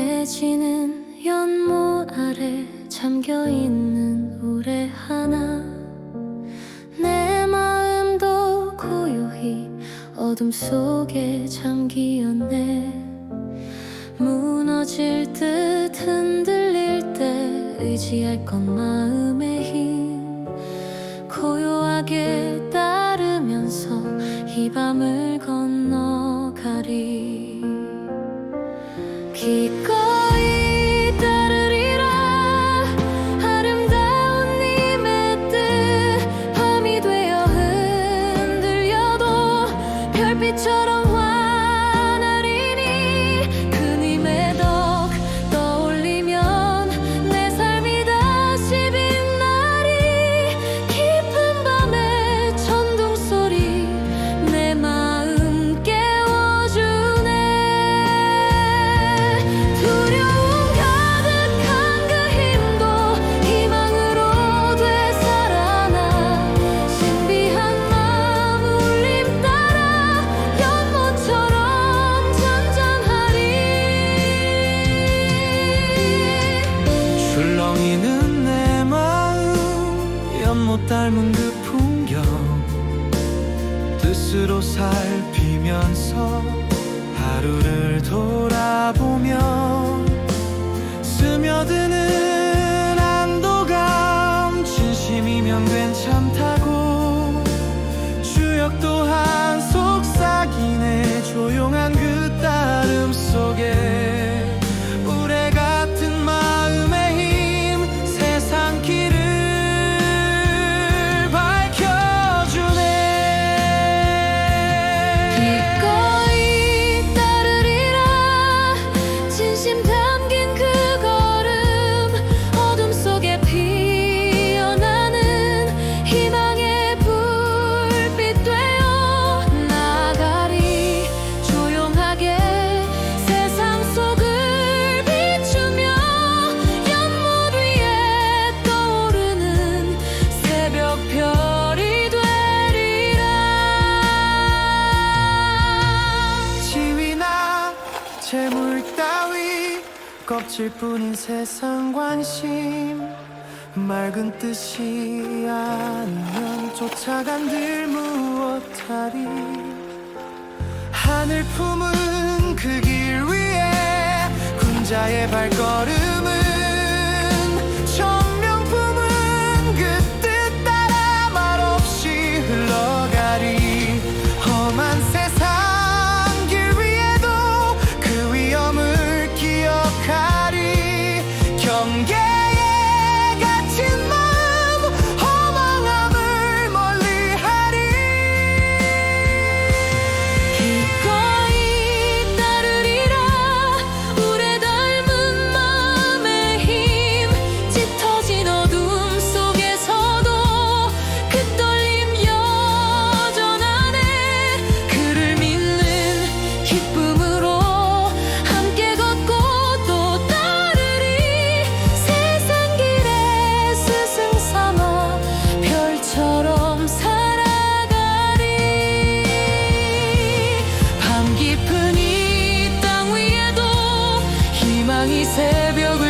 환해지는 연못 아래 잠겨 있는 우레 하나. 내 마음도 고요히 어둠 속에 잠기었네. 무너질 듯 흔들릴 때 의지할 건 마음의 힘. 고요하게 따르면서 이 밤을 건너가리 기꺼이 따르리라. 아름다운 님의 뜻 밤이 되어 흔들려도 별빛처럼 닮은 그 풍경 뜻으로 살피면서 하루를 돌아보며 스며드는 안도감 진심이면 괜찮다 껍질뿐인 세상 관심 맑은 뜻이 아니면 쫓아간들 무엇하리? 하늘 품은 그 길 위에 군자의 발걸음 땅이 새벽을